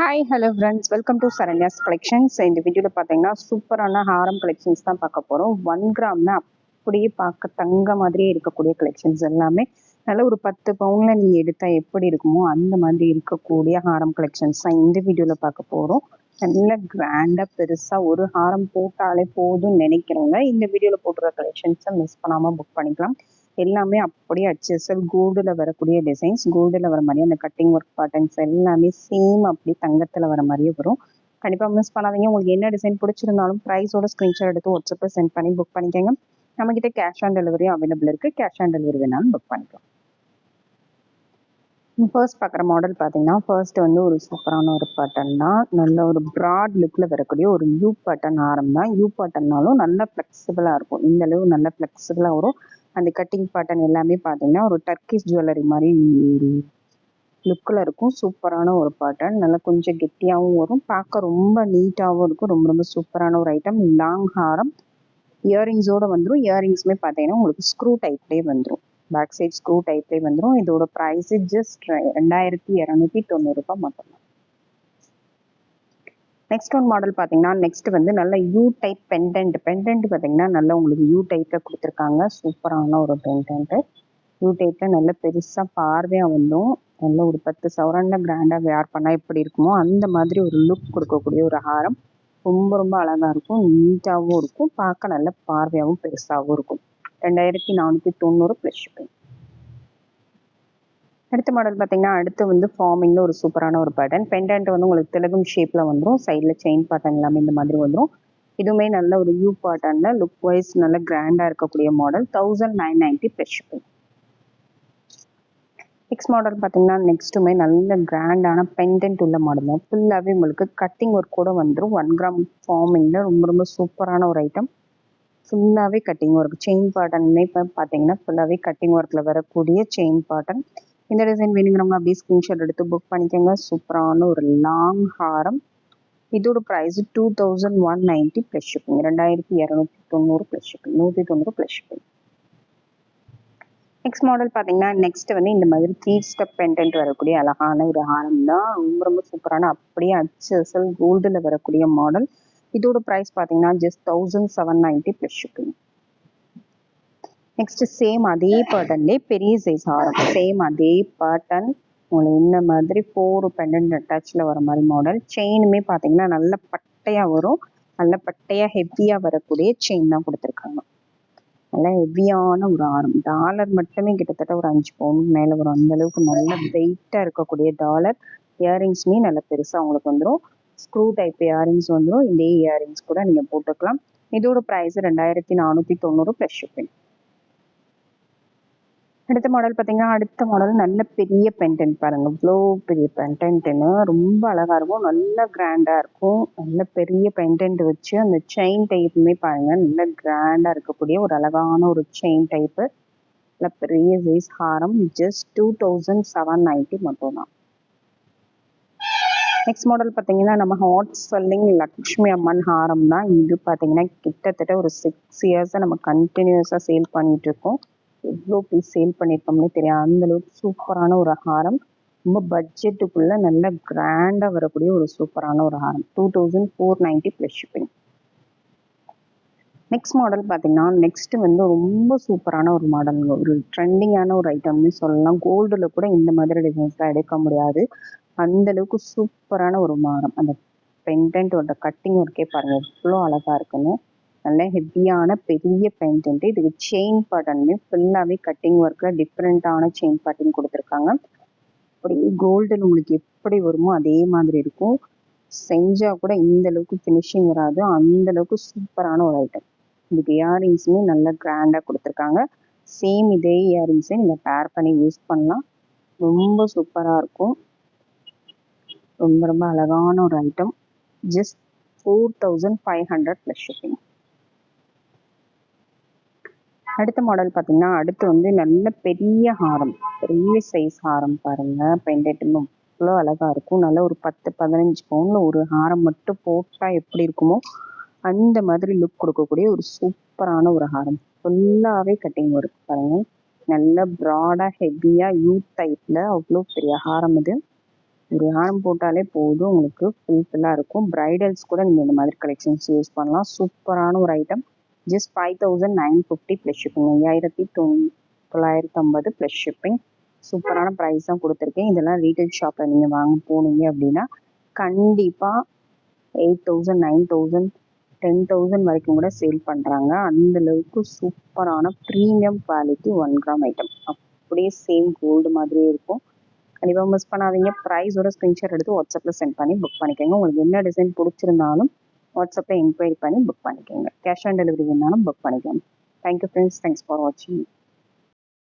Hi hello friends welcome to Saranya's collections இந்த வீடியோவில் பார்த்தீங்கன்னா சூப்பரான ஹாரம் கலெக்ஷன்ஸ் தான் பார்க்க போகிறோம் ஒன் கிராம்னா அப்படியே பார்க்க தங்க மாதிரியே இருக்கக்கூடிய கலெக்ஷன்ஸ் எல்லாமே. நல்ல ஒரு பத்து பவுனில் நீங்கள் எடுத்தால் எப்படி இருக்குமோ அந்த மாதிரி இருக்கக்கூடிய ஹாரம் கலெக்ஷன்ஸ் தான் இந்த வீடியோவில் பார்க்க போகிறோம் நல்ல கிராண்டாக பெருசாக ஒரு ஹாரம் போட்டாலே போதும்னு நினைக்கிறவங்க இந்த வீடியோவில் போட்டுற கலெக்ஷன்ஸை மிஸ் பண்ணாமல் புக் பண்ணிக்கலாம். எல்லாமே அப்படியே அச்சல் கோல்டில் வரக்கூடிய டிசைன்ஸ் கோல்டில் வர மாதிரி அந்த கட்டிங் ஒர்க் பேட்டர்ன்ஸ் எல்லாமே சேம் அப்படி தங்கத்தில் வர மாதிரியே வரும். கண்டிப்பாக மிஸ் பண்ணாதீங்க. உங்களுக்கு என்ன டிசைன் பிடிச்சிருந்தாலும் ப்ரைஸோட ஸ்க்ரீன்ஷாட் எடுத்து வாட்ஸ்அப்பில் சென்ட் பண்ணி புக் பண்ணிக்கோங்க. நம்மக்கிட்ட கேஷ் ஆன் டெலிவரியும் அவைலபிள் இருக்குது கேஷ் ஆன் டெலிவரி வேணாலும் புக் பண்ணிக்கலாம். ஃபர்ஸ்ட் பார்க்குற மாடல் பார்த்தீங்கன்னா ஃபர்ஸ்ட் வந்து ஒரு சூப்பரான ஒரு பட்டன் தான். நல்ல ஒரு ப்ராட் லுக்கில் வரக்கூடிய ஒரு யூ பட்டன் ஆரம் தான். யூ பட்டன்னாலும் நல்ல ஃப்ளெக்சிபிளாக இருக்கும். இந்த அளவு நல்ல ஃப்ளெக்சிபிளாக வரும். அந்த கட்டிங் பேட்டர்ன் எல்லாமே பார்த்தீங்கன்னா ஒரு டர்க்கிஷ் ஜுவல்லரி மாதிரி ஒரு லுக்கில் இருக்கும். சூப்பரான ஒரு பேட்டர்ன் நல்லா கொஞ்சம் கெட்டியாகவும் வரும். பார்க்க ரொம்ப நீட்டாகவும் இருக்கும். ரொம்ப ரொம்ப சூப்பரான ஒரு ஐட்டம் லாங் ஹாரம். இயரிங்ஸோடு வந்துடும் இயரிங்ஸுமே பார்த்தீங்கன்னா உங்களுக்கு ஸ்க்ரூ டைப்லேயே வந்துடும் பேக் சைட் ஸ்க்ரூ டைப்லேயே வந்துடும் இதோட ப்ரைஸு ஜஸ்ட் ரெண்டாயிரத்தி இரநூத்தி தொண்ணூறுரூபா மட்டும்தான். நெக்ஸ்ட் ஒன் மாடல் பார்த்தீங்கன்னா நெக்ஸ்ட் வந்து நல்ல யூ டைப் பெண்டன்ட் பெண்டன்ட் பார்த்தீங்கன்னா நல்லா உங்களுக்கு யூ டைப்பில் கொடுத்துருக்காங்க. சூப்பரான ஒரு பெண்டன்ட்டு யூ டைப்பில் நல்ல பெருசாக பார்வையாக வந்தும் நல்ல ஒரு பத்து சவரனில் கிராண்டாக வேர் பண்ணால் எப்படி இருக்குமோ அந்த மாதிரி ஒரு லுக் கொடுக்கக்கூடிய ஒரு ஹாரம். ரொம்ப ரொம்ப அழகாக இருக்கும். நீட்டாகவும் இருக்கும். பார்க்க நல்ல பார்வையாகவும் பெருசாகவும் இருக்கும். ரெண்டாயிரத்தி நானூற்றி தொண்ணூறு ப்ளஸ் ஷிப்பிங் அடுத்த மாடல் பார்த்தீங்கன்னா அடுத்து வந்து ஃபார்மிங்கில் ஒரு சூப்பரான ஒரு பேட்டர்ன் பெண்டன்ட் வந்து உங்களுக்கு திலகம் ஷேப்பில் வந்துடும் சைடில் செயின் பேட்டர்ன் எல்லாமே இந்த மாதிரி வந்துடும் இதுவுமே நல்ல ஒரு யூ பேட்டர்ன்ல லுக் வைஸ் நல்ல கிராண்டாக இருக்கக்கூடிய model thousand nine ninety plus shipping next model பார்த்தீங்கன்னா நெக்ஸ்ட்டுமே நல்ல கிராண்டான பெண்டன்ட் உள்ள மாடல் தான். ஃபுல்லாகவே உங்களுக்கு கட்டிங் ஒர்க் கூட வந்துடும் ஒன் கிராம் ஃபார்மிங்கில் ரொம்ப ரொம்ப சூப்பரான ஒரு ஐட்டம் ஃபுல்லாகவே கட்டிங் ஒர்க் செயின் பாட்டன்மே இப்போ பார்த்தீங்கன்னா ஃபுல்லாகவே கட்டிங் ஒர்க்கில் வரக்கூடிய செயின் பாட்டன் இந்த டிசைன் வேணுங்கிறவங்க அப்படியே ஸ்க்ரீன்ஷாட் எடுத்து புக் பண்ணிக்கோங்க. சூப்பரான ஒரு லாங் ஹாரம். இதோட price two thousand one ninety plus shipping ரெண்டாயிரத்தி இரநூத்தி தொண்ணூறு ப்ளஸ் ஷிப்பிங் நூற்றி தொண்ணூறு ப்ளஸ் ஷிப்பிங் நெக்ஸ்ட் மாடல் பார்த்தீங்கன்னா நெக்ஸ்ட் வந்து இந்த மாதிரி த்ரீ ஸ்டெப் பென்டென்ட் வரக்கூடிய அழகான ஒரு ஹாரம் தான். ரொம்ப ரொம்ப சூப்பரான அப்படியே அச்சு அசல் கோல்டில் வரக்கூடிய மாடல் இதோட ப்ரைஸ் பார்த்தீங்கன்னா just thousand seven ninety plus shipping next same அதே பேட்டர்ன்லேயே பெரிய சைஸ் ஆரம். சேம் அதே பேட்டர்ன் உங்களுக்கு இந்த மாதிரி ஃபோர் பெண்டன்ட் அட்டாச்சில் வர மாதிரி மாடல் செயினுமே பார்த்தீங்கன்னா நல்ல பட்டையாக வரும். நல்ல பட்டையாக ஹெவியாக வரக்கூடிய செயின் தான் கொடுத்துருக்காங்க. நல்ல ஹெவியான ஒரு ஆரம். டாலர் மட்டுமே கிட்டத்தட்ட ஒரு அஞ்சு பவுன் மேலே வரும். அந்த அளவுக்கு நல்ல வெயிட்டாக இருக்கக்கூடிய டாலர் இயரிங்ஸுமே நல்ல பெருசாக உங்களுக்கு வந்துடும் ஸ்க்ரூ டைப் இயரிங்ஸ் வந்துடும் இதே இயரிங்ஸ் கூட நீங்கள் போட்டுக்கலாம். இதோட ப்ரைஸ் ரெண்டாயிரத்தி நானூற்றி தொண்ணூறு ப்ளஸ் ஷிப்பிங் அடுத்த மாடல் பார்த்தீங்கன்னா அடுத்த மாடல் நல்ல பெரிய பென்டென்ட் பாருங்க. இவ்வளோ பெரிய பென்டென்ட்னு ரொம்ப அழகாக இருக்கும். நல்ல கிராண்டாக இருக்கும். நல்ல பெரிய பென்டென்ட் வச்சு அந்த செயின் டைப்புமே பாருங்க. நல்ல கிராண்டாக இருக்கக்கூடிய ஒரு அழகான ஒரு செயின் டைப்பு நல்ல பெரிய சைஸ் ஹாரம். Just two thousand seven ninety மட்டும்தான். நெக்ஸ்ட் மாடல் பார்த்தீங்கன்னா நம்ம ஹாட் செல்லிங் லக்ஷ்மி அம்மன் ஹாரம் தான் இது பார்த்தீங்கன்னா கிட்டத்தட்ட ஒரு சிக்ஸ் இயர்ஸாக நம்ம கண்டினியூஸாக சேல் பண்ணிட்டு இருக்கோம். எவ்வளோ பீஸ் சேல் பண்ணியிருக்கோம்னே தெரியும் அந்த அளவுக்கு சூப்பரான ஒரு ஹாரம் ரொம்ப பட்ஜெட்டுக்குள்ள நல்ல கிராண்டாக வரக்கூடிய ஒரு சூப்பரான ஒரு ஹாரம் two thousand four ninety plus shipping next model பார்த்தீங்கன்னா நெக்ஸ்ட் வந்து ரொம்ப சூப்பரான ஒரு மாடல் ஒரு ட்ரெண்டிங்கான ஒரு ஐட்டம்னு சொல்லலாம். கோல்டில் கூட இந்த மாதிரி டிசைன்ஸ்லாம் எடுக்க முடியாது. அந்த அளவுக்கு சூப்பரான ஒரு மாடம் அந்த பெண்டன்ட்டோட கட்டிங் ஒர்க்கே பாருங்க. எவ்வளோ அழகா இருக்குன்னு. நல்ல ஹெவியான பெரிய பெயிண்ட் இதுக்கு செயின் பேட்டர்னுமே ஃபுல்லாகவே கட்டிங் ஒர்க்கில் டிஃப்ரெண்ட்டான செயின் பேட்டர்ன் கொடுத்துருக்காங்க. அப்படியே கோல்டன் உங்களுக்கு எப்படி வருமோ அதே மாதிரி இருக்கும். செஞ்சால் கூட இந்த அளவுக்கு ஃபினிஷிங் வராது. அந்த அளவுக்கு சூப்பரான ஒரு ஐட்டம் இதுக்கு இயரிங்ஸுமே நல்ல கிராண்டாக கொடுத்துருக்காங்க. சேம் இதே இயரிங்ஸை நீங்கள் பேர் பண்ணி யூஸ் பண்ணலாம். ரொம்ப சூப்பராக இருக்கும். ரொம்ப ரொம்ப அழகான ஒரு item just four thousand five hundred plus shipping அடுத்த மாடல் பார்த்தீங்கன்னா அடுத்து வந்து நல்ல பெரிய ஹாரம் பெரிய சைஸ் ஹாரம் பாருங்க. பெண்டட்டும் அவ்வளோ அழகாக இருக்கும். நல்ல ஒரு பத்து பதினஞ்சு பவுனில் ஒரு ஹாரம் மட்டும் போட்டால் எப்படி இருக்குமோ அந்த மாதிரி லுக் கொடுக்கக்கூடிய ஒரு சூப்பரான ஒரு ஹாரம். ஃபுல்லாகவே கட்டிங் ஒர்க் பாருங்க. நல்ல ப்ராடாக ஹெவியாக யூ டைப்பில் அவ்வளோ பெரிய ஹாரம் இது. ஒரு ஹாரம் போட்டாலே போதும். உங்களுக்கு ஃபுல்ஃபில்லாக இருக்கும். ப்ரைடல்ஸ் கூட நீங்கள் இந்த மாதிரி கலெக்ஷன்ஸ் யூஸ் பண்ணலாம். சூப்பரான ஒரு item just five thousand nine fifty plus shipping ஐயாயிரத்தி தொண் தொள்ளாயிரத்தி ஐம்பது ப்ளஸ் ஷிப்பிங் சூப்பரான ப்ரைஸ் தான் கொடுத்துருக்கேன். இதெல்லாம் ரீட்டைல் ஷாப்பில் நீங்கள் வாங்க போனீங்க அப்படின்னா கண்டிப்பாக eight thousand nine thousand ten thousand வரைக்கும் கூட சேல் பண்ணுறாங்க அந்த அளவுக்கு சூப்பரான premium quality one gram item அப்படியே சேம் கோல்டு மாதிரியே இருக்கும். கண்டிப்பாக மிஸ் பண்ணாதீங்க. ப்ரைஸோட ஸ்க்ரீன்ஷாட் எடுத்து வாட்ஸ்அப்பில் சென்ட் பண்ணி புக் பண்ணிக்கோங்க. உங்களுக்கு என்ன டிசைன் பிடிச்சிருந்தாலும் வாட்ஸ்அப்பில் என்கொயரி பண்ணி புக் பண்ணிக்கோங்க. கேஷ் ஆன் டெலிவரி வேணாலும் புக் பண்ணிக்கோங்க. Thank you friends thanks for வாட்சிங்